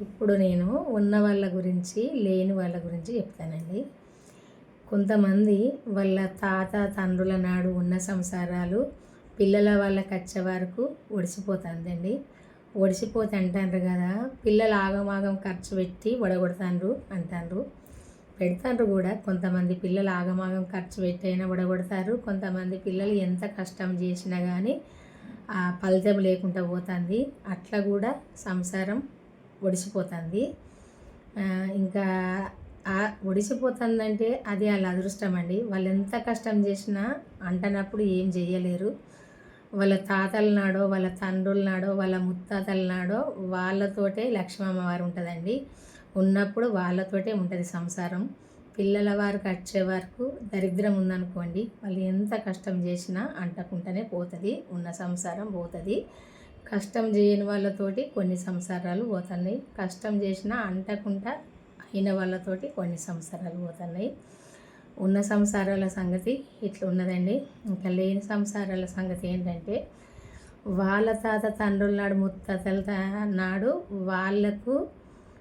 ఇప్పుడు నేను ఉన్న వాళ్ళ గురించి లేని వాళ్ళ గురించి చెప్తానండి. కొంతమంది వాళ్ళ తాత తండ్రుల నాడు ఉన్న సంసారాలు పిల్లల వాళ్ళకి వచ్చే వరకు ఒడిసిపోతుందండి. ఒడిసిపోతే అంటారు కదా పిల్లలు ఆగమాగం ఖర్చు పెట్టి వడగొడతాండ్రు అంటారు పెడతారు కూడా కొంతమంది పిల్లలు ఆగమాగం ఖర్చు పెట్టి అయినా వడగొడతారు. కొంతమంది పిల్లలు ఎంత కష్టం చేసినా కానీ ఆ ఫలితం లేకుండా పోతుంది. అట్లా కూడా సంసారం ఒడిసిపోతుంది. ఇంకా ఒడిసిపోతుందంటే అది వాళ్ళ అదృష్టం అండి వాళ్ళు ఎంత కష్టం చేసినా అంటనప్పుడు ఏం చేయలేరు వాళ్ళ తాతల నాడో వాళ్ళ తండ్రుల నాడో వాళ్ళ ముత్తాతల నాడో వాళ్ళతోటే లక్ష్మమ్మ వారు ఉంటుందండి. ఉన్నప్పుడు వాళ్ళతోటే ఉంటుంది సంసారం. పిల్లల వారికి వచ్చే వరకు దరిద్రం ఉందనుకోండి వాళ్ళు ఎంత కష్టం చేసినా అంటకుండానే పోతుంది ఉన్న సంసారం పోతుంది. కష్టం చేయని వాళ్ళతోటి కొన్ని సంసారాలు పోతున్నాయి. కష్టం చేసినా అంటకుండా అయిన వాళ్ళతోటి కొన్ని సంసారాలు పోతున్నాయి. ఉన్న సంసారాల సంగతి ఇట్లా ఉన్నదండి ఇంకా లేని సంసారాల సంగతి ఏంటంటే వాళ్ళ తాత తండ్రుల నాడు ముత్తాతల నాడు వాళ్ళకు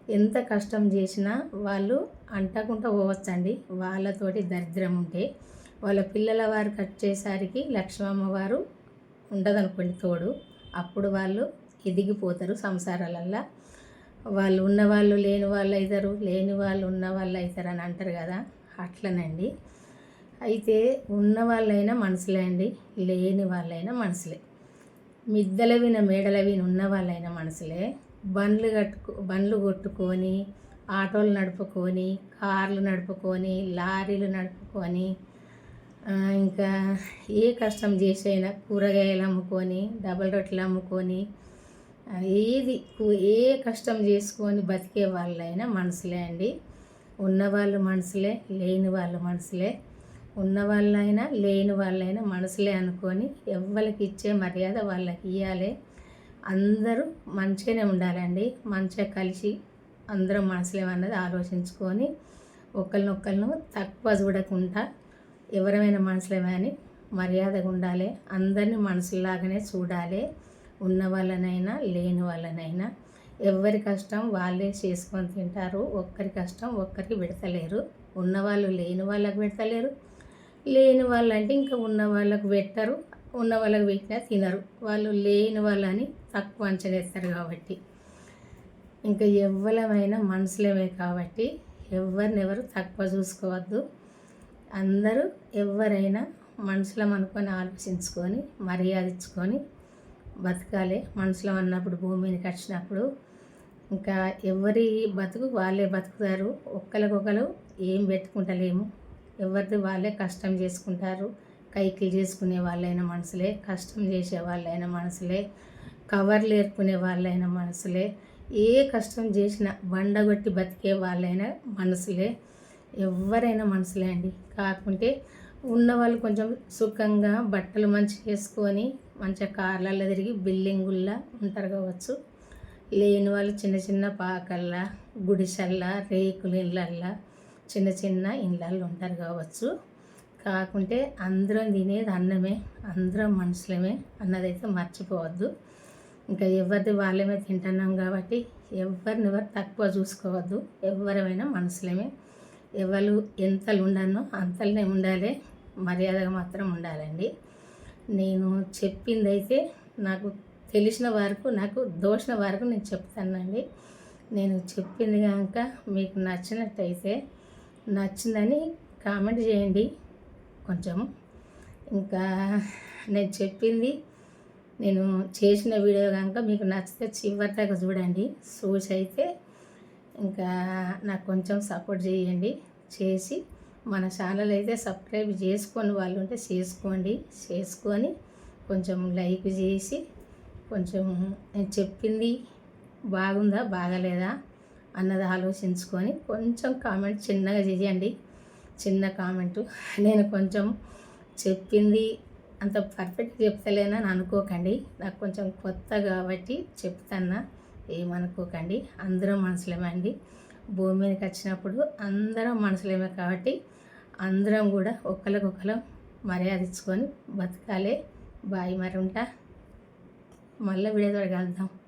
ఎంత కష్టం చేసినా వాళ్ళు అంటకుండా పోవచ్చండి. వాళ్ళతోటి దరిద్రం ఉంటే వాళ్ళ పిల్లల వారికి వచ్చేసరికి లక్ష్మమ్మ వారు ఉండదనుకోండి తోడు. అప్పుడు వాళ్ళు ఎదిగిపోతారు సంసారాలల్లో. వాళ్ళు ఉన్నవాళ్ళు లేని వాళ్ళు అవుతారు లేని వాళ్ళు ఉన్న వాళ్ళు అవుతారు అని అంటారు కదా అట్లనండి. అయితే ఉన్న వాళ్ళైనా మనసులే అండి లేని వాళ్ళైనా మనసులే మిద్దల విన మేడల విన ఉన్న వాళ్ళైనా మనసులే బండ్లు కట్టుకో బండ్లు కొట్టుకొని ఆటోలు నడుపుకొని కార్లు నడుపుకొని లారీలు నడుపుకొని ఇంకా ఏ కష్టం చేసైనా కూరగాయలు అమ్ముకొని డబల్ రొట్టెలు అమ్ముకొని ఏది ఏ కష్టం చేసుకొని బతికే వాళ్ళైనా మనసులే అండి. ఉన్నవాళ్ళు మనసులే లేని వాళ్ళు మనసులే ఉన్న వాళ్ళైనా లేని వాళ్ళైనా మనసులే అనుకొని ఎవరికి ఇచ్చే మర్యాద వాళ్ళకి ఇవ్వాలి అందరూ మంచిగానే ఉండాలండి. మంచిగా కలిసి అందరం మనసులేమన్నది ఆలోచించుకొని ఒకరినొకరిను తక్కువ చూడకుండా ఎవరమైనా మనసులే కానీ మర్యాదగా ఉండాలి అందరినీ మనసులాగానే చూడాలి ఉన్న వాళ్ళనైనా లేని వాళ్ళనైనా ఎవరి కష్టం వాళ్ళే చేసుకొని తింటారు ఒక్కరి కష్టం ఒక్కరికి పెడతలేరు ఉన్నవాళ్ళు లేని వాళ్ళకు పెడతలేరు లేని వాళ్ళు అంటే ఇంకా ఉన్న వాళ్ళకు పెట్టరు ఉన్న వాళ్ళకి పెట్టినా తినరు. వాళ్ళు లేని వాళ్ళని తక్కువ అంచనేస్తారు కాబట్టి. ఇంకా ఎవ్వరమైనా మనుషులమే కాబట్టి ఎవరినెవరు తక్కువ చూసుకోవద్దు. అందరూ ఎవరైనా మనసులో అనుకొని ఆలోచించుకొని మర్యాద ఇచ్చుకొని బతకాలి. మనసులో అన్నప్పుడు భూమిని కట్టినప్పుడు ఇంకా ఎవరి బతుకు వాళ్ళే బతుకుతారు. ఒక్కరికొకరు ఏం పెట్టుకుంటలేము. ఎవరిది వాళ్ళే కష్టం చేసుకుంటారు. కైకిలు చేసుకునే వాళ్ళైన మనసులే కష్టం చేసే వాళ్ళైన మనసులే కవర్లు ఏర్పుకునే వాళ్ళైన మనసులే ఏ కష్టం చేసినా బండగొట్టి బతికే వాళ్ళైనా మనసులే. ఎవరైనా మనసులే అండి. కాకుంటే ఉన్నవాళ్ళు కొంచెం సుఖంగా బట్టలు మంచిగా వేసుకొని మంచిగా కార్లలో తిరిగి బిల్డింగుల్లో ఉంటారు కావచ్చు. లేని వాళ్ళు చిన్న చిన్న పాకల్లా గుడిసెల్లా రేకుల ఇళ్ళల్లా చిన్న చిన్న ఇళ్ళల్లో ఉంటారు కావచ్చు. కాకుంటే అందరం తినేది అన్నమే అందరం మనుషులమే అన్నదైతే మర్చిపోవద్దు. ఇంకా ఎవరిది వాళ్ళమే తింటున్నాం కాబట్టి ఎవరిని ఎవరు తక్కువ చూసుకోవద్దు. ఎవరమైనా మనుషులమే. ఎవరు ఎంతలు ఉండనో అంతలనే ఉండాలి. మర్యాదగా మాత్రం ఉండాలండి. నేను చెప్పింది అయితే నాకు తెలిసిన వరకు నాకు దోషిన వరకు నేను చెప్తానండి. నేను చెప్పింది కనుక మీకు నచ్చినట్టయితే నచ్చిందని కామెంట్ చేయండి. కొంచెం ఇంకా నేను చెప్పింది నేను చేసిన వీడియో కనుక మీకు నచ్చితే చివరిదాకా చూడండి. చూసి అయితే ఇంకా నాకు కొంచెం సపోర్ట్ చేయండి. చేసి మన ఛానల్ అయితే సబ్స్క్రైబ్ చేసుకొని వాళ్ళు ఉంటే చేసుకోండి. చేసుకొని కొంచెం లైక్ చేసి కొంచెం నేను చెప్పింది బాగుందా బాగలేదా అన్నది ఆలోచించుకొని కొంచెం కామెంట్ చిన్నగా చేయండి. చిన్న కామెంటు. నేను కొంచెం చెప్పింది అంత పర్ఫెక్ట్ చెప్తలేనని అనుకోకండి. నాకు కొంచెం కొత్త కాబట్టి చెప్తాన్నా ఏమనుకోకండి. అందరం మనసులేమండి. భూమి మీదకి వచ్చినప్పుడు అందరం మనుషులేమే కాబట్టి అందరం కూడా ఒకరికొకరు మర్యాద ఇచ్చుకొని బతకాలి. బాయి మరి ఉంటా. మళ్ళీ వీడియో కలుద్దాం.